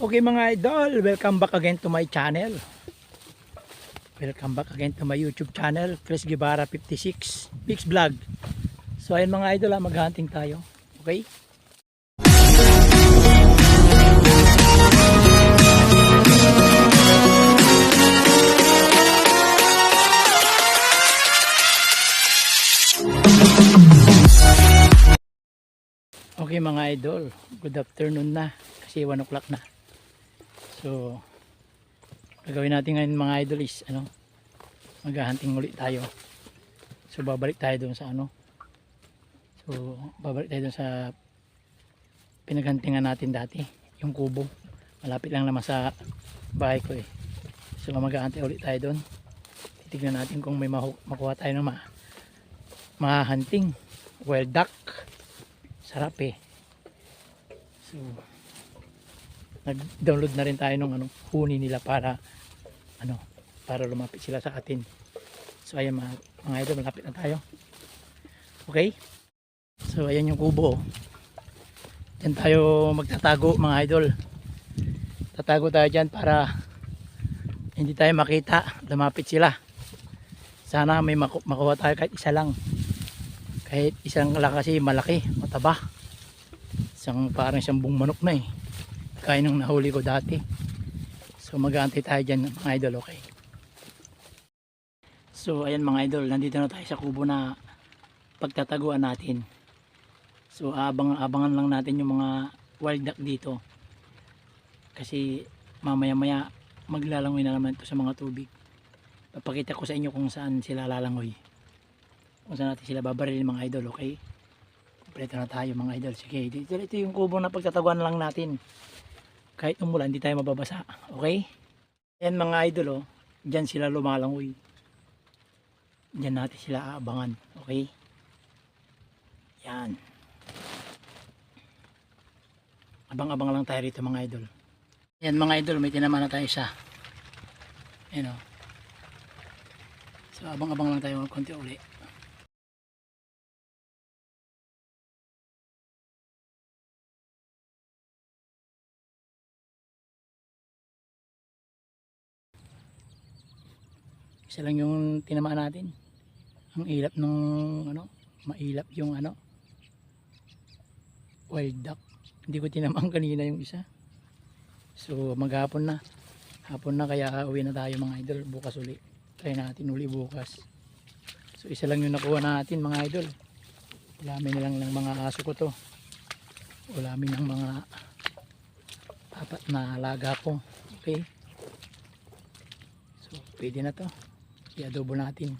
Okay mga idol, welcome back again to my channel. Welcome back again to my YouTube channel, Chris Guevara 56, Pix Vlog. So ayun mga idol, ah, maghunting tayo. Okay? Okay mga idol, good afternoon na kasi 1 o'clock na. So, gagawin natin ngayon mga idol is ano, maghahunting ulit tayo. So, babalik tayo doon sa ano. So, babalik tayo doon sa pinaghantingan natin dati, yung kubo. Malapit lang naman sa bahay ko eh. So, maghahantay ulit tayo doon. Titignan natin kung may makuha tayo ng ma mahahunting wild duck sarap eh so nag-download na rin tayo ng ano huni nila para ano para lumapit sila sa atin. So ayan mga, mga idol malapit na tayo. Okay? So ayan yung kubo. Dyan tayo magtatago mga idol. Tatago tayo dyan para hindi tayo makita lumapit sila. Sana may maku- makuha tayo kahit isa lang. Kahit isang lang kasi malaki mataba. Isang parang isang buong manok na eh kaya nung nahuli ko dati. So mag-aantay tayo dyan mga idol okay? So ayan mga idol nandito na tayo sa kubo na pagtataguan natin. So abang abangan lang natin yung mga wild duck dito. Kasi mamaya maya maglalangoy na naman ito sa mga tubig. Papakita ko sa inyo kung saan sila lalangoy. Kung saan natin sila babarilin mga idol okay? Kompleto na tayo mga idol. Sige dito, ito yung kubo na pagtataguan lang natin kahit umulan hindi tayo mababasa okay? Yan mga idol oh. Dyan sila lumalangoy. Dyan natin sila aabangan okay? Yan abang-abang lang tayo rito mga idol. Yan mga idol may tinaman na tayo isa. Yan oh. So abang-abang lang tayo konti uli isa lang yung tinamaan natin. Ang ilap ng ano mailap yung ano wild duck. Hindi ko tinamaan kanina yung isa. So maghapon na. Hapon na kaya uwi na tayo mga idol. Bukas uli. Try natin uli bukas. So isa lang yung nakuha natin mga idol. Ulamin na lang ng mga aso ko to. Ulamin ng mga apat na alaga ko. Okay? So pwede na to i-adobo natin.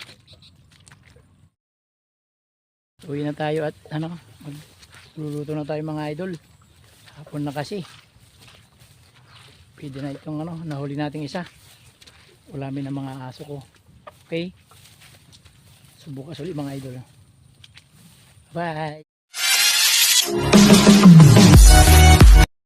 Uwi na tayo at ano magluluto na tayo mga idol. Hapon na kasi. Pwede na itong ano nahuli nating isa. Ulamin ng mga aso ko. Okay? So bukas ulit mga idol. Bye